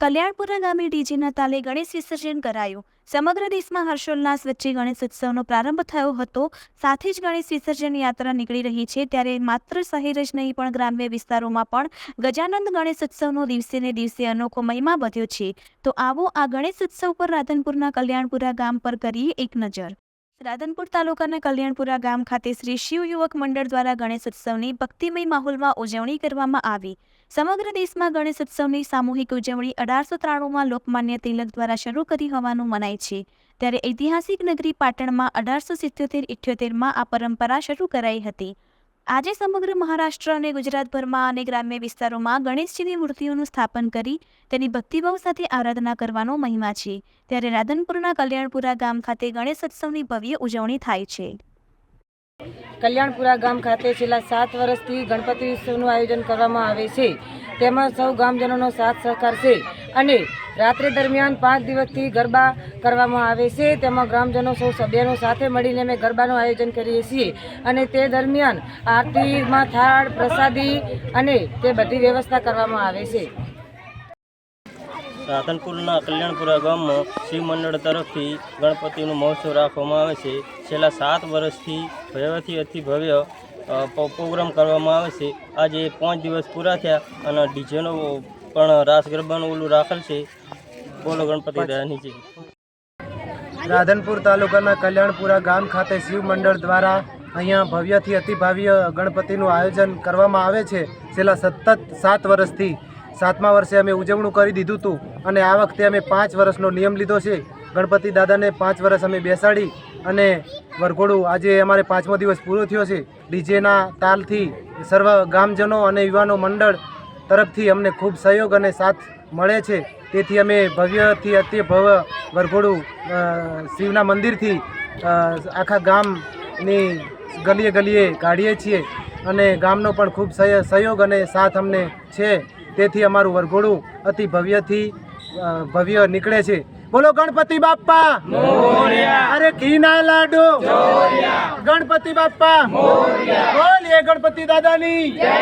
કલ્યાણપુરા ગામે ડીજેના તાલે ગણેશ વિસર્જન કરાયું. સમગ્ર દેશમાં હર્ષોલ્લાસ વચ્ચે ગણેશ ઉત્સવનો પ્રારંભ થયો હતો. સાથે જ ગણેશ વિસર્જન યાત્રા નીકળી રહી છે, ત્યારે માત્ર શહેર જ નહીં, પણ ગ્રામ્ય વિસ્તારોમાં પણ ગજાનંદ ગણેશ ઉત્સવનો દિવસે ને દિવસે અનોખો મહિમા વધ્યો છે. તો આવો આ ગણેશ ઉત્સવ પર રાધનપુરના કલ્યાણપુરા ગામ પર કરીએ એક નજર. રાધનપુર તાલુકાના કલ્યાણપુરા ગામ ખાતે શ્રી શિવ યુવક મંડળ દ્વારા ગણેશ ઉત્સવની ભક્તિમય માહોલમાં ઉજવણી કરવામાં આવી. સમગ્ર દેશમાં ગણેશ ઉત્સવની સામૂહિક ઉજવણી અઢારસો ત્રાણુંમાં લોકમાન્ય તિલક દ્વારા શરૂ કરી હોવાનું મનાય છે. ત્યારે ઐતિહાસિક નગરી પાટણમાં અઢારસો સિત્યોતેર ઇઠ્યોતેરમાં આ પરંપરા શરૂ કરાઈ હતી. આજે સમગ્ર મહારાષ્ટ્ર અને ગુજરાતભરમાં અને ગ્રામ્ય વિસ્તારોમાં ગણેશજીની મૂર્તિઓનું સ્થાપન કરી તેની ભક્તિભાવ સાથે આરાધના કરવાનો મહિમા છે. ત્યારે રાધનપુરના કલ્યાણપુરા ગામ ખાતે ગણેશ ઉત્સવની ભવ્ય ઉજવણી થાય છે. કલ્યાણપુરા ગામ ખાતે છેલ્લા સાત વર્ષથી ગણપતિ ઉત્સવનું આયોજન કરવામાં આવે છે. તેમાં સૌ ગામજનોનો સાથ સહકાર છે અને રાત્રિ દરમિયાન પાંચ દિવસથી ગરબા કરવામાં આવે છે. તેમાં ગ્રામજનો સૌ સભ્યનો સાથે મળીને અમે ગરબાનું આયોજન કરીએ છીએ અને તે દરમિયાન આરતીમાં થાળ, પ્રસાદી અને તે બધી વ્યવસ્થા કરવામાં આવે છે. રાધનપુરના કલ્યાણપુરા ગામમાં શિવ મંડળ તરફથી ગણપતિનું મહોત્સવ રાખવામાં આવે છે. છેલ્લા સાત વર્ષથી ભવ્યથી અતિ ભવ્ય પ્રોગ્રામ કરવામાં આવે છે. આજે પાંચ દિવસ પૂરા થયા અને ડીજેનો પણ રાસ ગરબાનું ઓલું રાખેલ છે. બોલો ગણપતિ દાદાની જય રાધનપુર તાલુકાના કલ્યાણપુરા ગામ ખાતે શિવ મંડળ દ્વારા અહીંયા ભવ્યથી અતિ ભવ્ય ગણપતિનું આયોજન કરવામાં આવે છે. છેલ્લા સતત સાત વર્ષથી સાતમા વર્ષે અમે ઉજવણું કરી દીધું હતું અને આ વખતે અમે પાંચ વર્ષનો નિયમ લીધો છે. ગણપતિ દાદાને પાંચ વર્ષ અમે બેસાડી અને વરઘોડું આજે અમારે પાંચમો દિવસ પૂરો થયો છે. ડીજેના તાલથી સર્વ ગામજનો અને યુવાનો મંડળ તરફથી અમને ખૂબ સહયોગ અને સાથ મળે છે. તેથી અમે ભવ્યથી અતિ ભવ્ય વરઘોડું શિવના મંદિરથી આખા ગામની ગલીએ ગલીએ કાઢીએ છીએ અને ગામનો પણ ખૂબ સહય- સહયોગ અને સાથ અમને છે. તેથી અમારું વરઘોડું અતિ ભવ્યથી ભવ્ય નીકળે છે. બોલો ગણપતિ બાપ્પા. અરે ઘીના લાડુ. ગણપતિ બાપ્પા. બોલીએ ગણપતિ દાદાની.